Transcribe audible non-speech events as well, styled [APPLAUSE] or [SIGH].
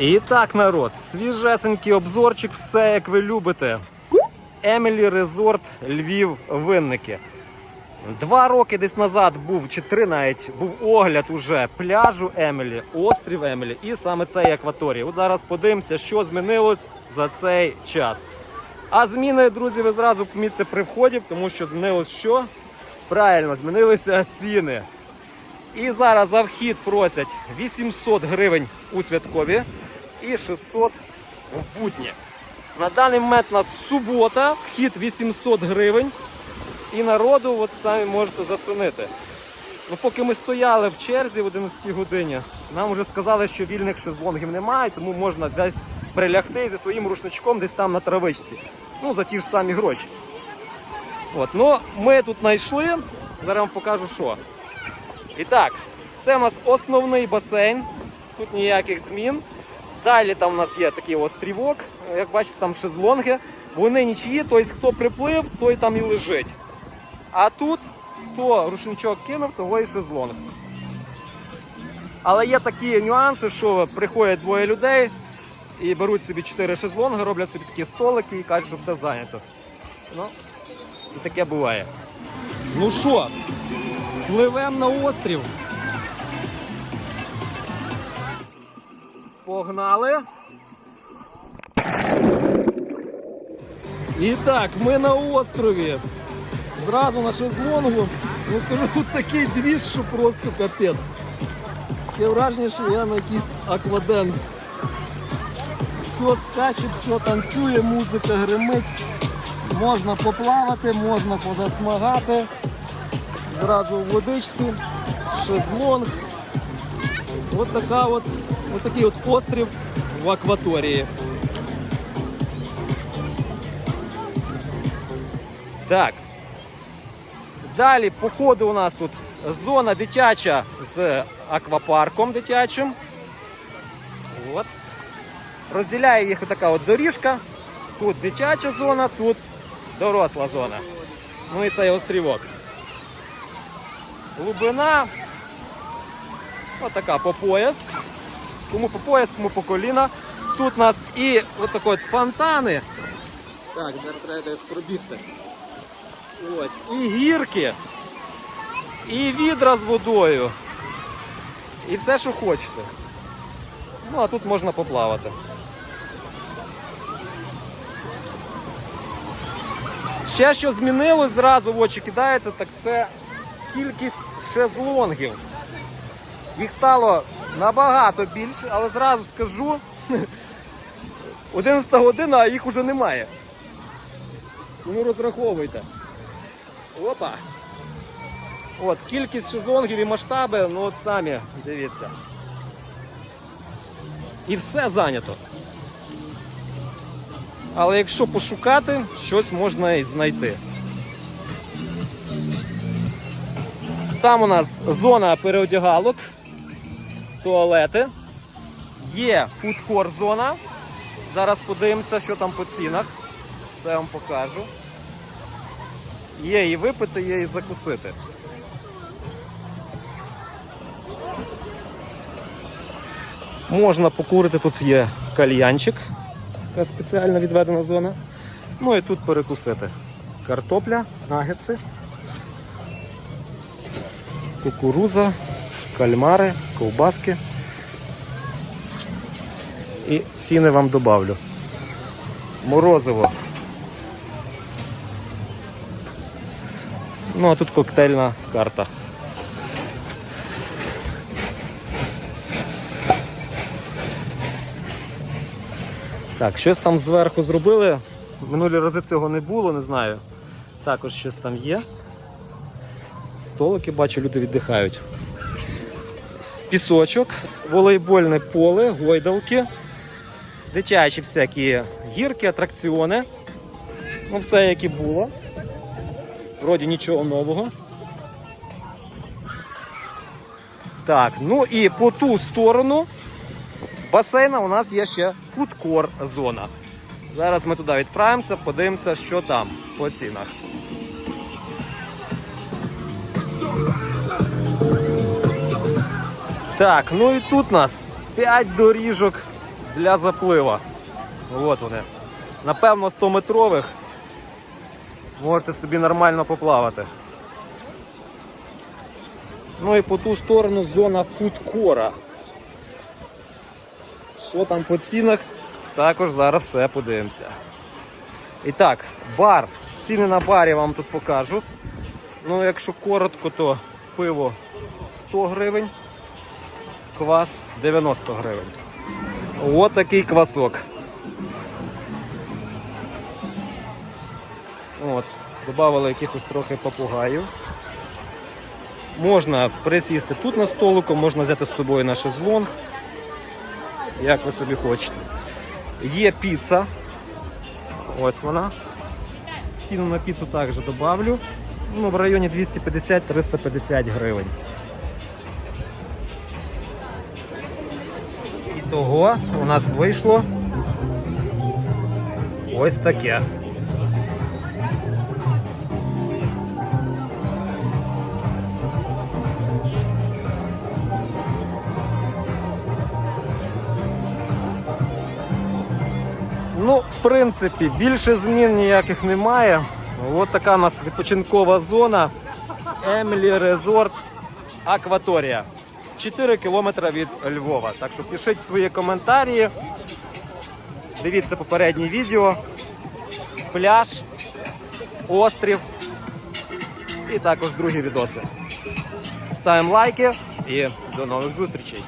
І так, народ, свіжесенький обзорчик, все як ви любите. Емілі Резорт Львів Винники. Два роки десь назад був, чи три навіть, був огляд уже пляжу Емілі, острів Емілі і саме цей акваторії. От зараз подивимося, що змінилось за цей час. А зміни, друзі, ви зразу помітите при вході, тому що змінилось що? Правильно, змінилися ціни. І зараз за вхід просять 800 гривень у святкові і 600 в будні. На даний момент у нас субота, вхід 800 гривень. І народу от самі можете зацінити. Ну, поки ми стояли в черзі в 11 годині, нам вже сказали, що вільних шезлонгів немає, тому можна десь прилягти зі своїм рушничком десь там на травичці. Ну, за ті ж самі гроші. От, ну, ми тут знайшли. Зараз вам покажу, що. І так, це у нас основний басейн. Тут ніяких змін. Далі там у нас є такий острівок. Як бачите, там шезлонги. Вони нічиї, тобто хто приплив, той там і лежить. А тут хто рушничок кинув, того і шезлонг. Але є такі нюанси, що приходять двоє людей і беруть собі чотири шезлонги, роблять собі такі столики і кажуть, що все зайнято. Ну, і таке буває. Ну що, пливемо на острів. Погнали. І так, ми на острові. Зразу на шезлонгу. Ну скажу, тут такий двіж, що просто капець. Таке враження, що я на якийсь акваденс. Все скаче, все танцює, музика гримить. Можна поплавати, можна позасмагати. Зразу в водичці, шезлонг. От така от, от такий от острів в акваторії. Так. Далі по ходу у нас тут зона дитяча з аквапарком дитячим. От. Розділяє їх така от доріжка. Тут дитяча зона, тут доросла зона. Ну і цей острівок. Глибина. Отака по пояс. Кому по пояс, кому по коліна. Тут у нас і отакі от фонтани. Так, треба десь. Ось, і гірки, і відра з водою. І все, що хочете. Ну, а тут можна поплавати. Ще що змінилось, зразу в очі кидається, так це кількість шезлонгів. Їх стало набагато більше, але зразу скажу, [LAUGHS] 11 година, а їх уже немає. Тому розраховуйте. Опа. От, кількість шезлонгів і масштаби, ну от самі дивіться. І все зайнято. Але якщо пошукати, щось можна і знайти. Там у нас зона переодягалок, туалети. Є фудкор зона. Зараз подивимося, що там по цінах. Все вам покажу. Є і випити, є і закусити. Можна покурити, тут є кальянчик, така спеціально відведена зона. Ну і тут перекусити. Картопля, нагетси, кукуруза, кальмари, ковбаски. І ціни вам добавлю. Морозиво Ну, а тут коктейльна карта. Так, щось там зверху зробили. Минулі рази цього не було, не знаю. Також щось там є. Столики, бачу, люди віддихають. Пісочок, волейбольне поле, гойдалки, дитячі всякі гірки, атракціони. Ну, все як і було. Вроді нічого нового. Так, ну і по ту сторону басейна у нас є ще фудкор зона. Зараз ми туди відправимося, подивимося, що там по цінах. Так, ну і тут у нас 5 доріжок для заплива. От вони. Напевно, 100-метрових. Можете собі нормально поплавати. Ну і по ту сторону зона фудкора. Що там по цінах? Також зараз все подивимося. І так, бар. Ціни на барі вам тут покажу. Ну, якщо коротко, то пиво 100 гривень, квас 90 гривень. От такий квасок. От, Добавили якихось трохи попугаїв. Можна присісти тут на столику, можна взяти з собою на шезлонг, як ви собі хочете. Є піца. Ось вона. Ціну на піцу також добавлю. Ну, в районі 250-350 гривень. Того у нас вийшло ось таке. Ну, в принципі, більше змін ніяких немає. От така у нас відпочинкова зона. Емілі Резорт Акваторія. 4 кілометри від Львова. Так що пишіть свої коментарі. Дивіться попереднє відео. Пляж, острів і також другі відоси. Ставимо лайки і до нових зустрічей.